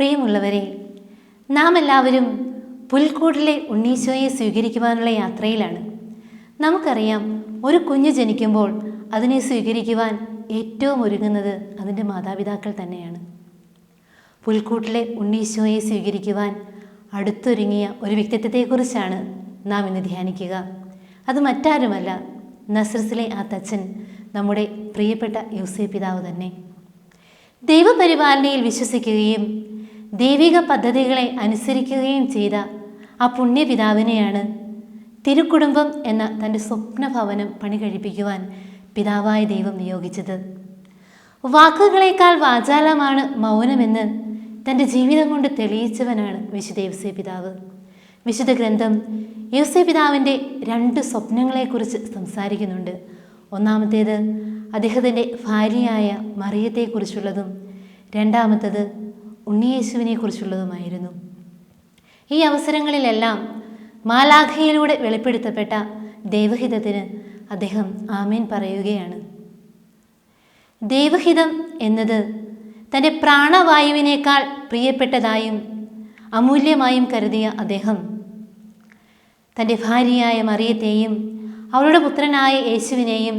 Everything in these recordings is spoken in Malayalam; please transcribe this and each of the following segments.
പ്രിയമുള്ളവരെ നാം എല്ലാവരും പുൽക്കൂടിലെ ഉണ്ണീശോയെ സ്വീകരിക്കുവാനുള്ള യാത്രയിലാണ്. നമുക്കറിയാം ഒരു കുഞ്ഞ് ജനിക്കുമ്പോൾ അതിനെ സ്വീകരിക്കുവാൻ ഏറ്റവും ഒരുങ്ങുന്നത് അതിന്റെ മാതാപിതാക്കൾ തന്നെയാണ്. പുൽക്കൂട്ടിലെ ഉണ്ണീശോയെ സ്വീകരിക്കുവാൻ അടുത്തൊരുങ്ങിയ ഒരു വ്യക്തിത്വത്തെക്കുറിച്ചാണ് നാം ഇന്ന് ധ്യാനിക്കുക. അത് മറ്റാരുമല്ല നസ്രസിലെ ആ തച്ചൻ നമ്മുടെ പ്രിയപ്പെട്ട യൂസേ പിതാവ് തന്നെ. ദൈവപരിപാലനയിൽ വിശ്വസിക്കുകയും ദൈവിക പദ്ധതികളെ അനുസരിക്കുകയും ചെയ്ത ആ പുണ്യപിതാവിനെയാണ് തിരുക്കുടുംബം എന്ന തന്റെ സ്വപ്നഭവനം പണി കഴിപ്പിക്കുവാൻ പിതാവായ ദൈവം നിയോഗിച്ചത്. വാക്കുകളേക്കാൾ വാചാലമാണ് മൗനമെന്ന് തന്റെ ജീവിതം കൊണ്ട് തെളിയിച്ചവനാണ് വിശുദ്ധ യവസേ പിതാവ്. വിശുദ്ധ ഗ്രന്ഥം യവസേ പിതാവിന്റെ രണ്ട് സ്വപ്നങ്ങളെക്കുറിച്ച് സംസാരിക്കുന്നുണ്ട്. ഒന്നാമത്തേത് അദ്ദേഹത്തിന്റെ ഭാര്യയായ മറിയത്തെക്കുറിച്ചുള്ളതും രണ്ടാമത്തത് ഉണ്ണിയേശുവിനെക്കുറിച്ചുള്ളതുമായിരുന്നു. ഈ അവസരങ്ങളിലെല്ലാം മാലാഖയിലൂടെ വെളിപ്പെടുത്തപ്പെട്ട ദൈവഹിതത്തിന് അദ്ദേഹം ആമേൻ പറയുകയാണ്. ദൈവഹിതം എന്നത് തന്റെ പ്രാണവായുവിനേക്കാൾ പ്രിയപ്പെട്ടതായും അമൂല്യമായും കരുതിയ അദ്ദേഹം. തന്റെ ഭാര്യയായ മറിയത്തെയും അവളുടെ പുത്രനായ യേശുവിനെയും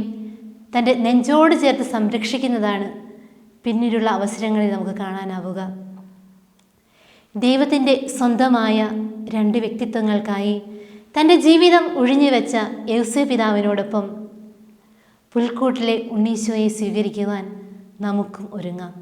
തന്റെ നെഞ്ചോട് ചേർത്ത് സംരക്ഷിക്കുന്നതാണ് പിന്നീടുള്ള അവസരങ്ങളിൽ നമുക്ക് കാണാനാവുക. ദൈവത്തിന്റെ സ്വന്തമായ രണ്ട് വ്യക്തിത്വങ്ങൾക്കായി തന്റെ ജീവിതം ഒഴിഞ്ഞുവെച്ച യൗസേ പിതാവിനോടൊപ്പം പുൽക്കൂട്ടിലെ ഉണ്ണീശോയെ സ്വീകരിക്കുവാൻ നമുക്കും ഒരുങ്ങാം.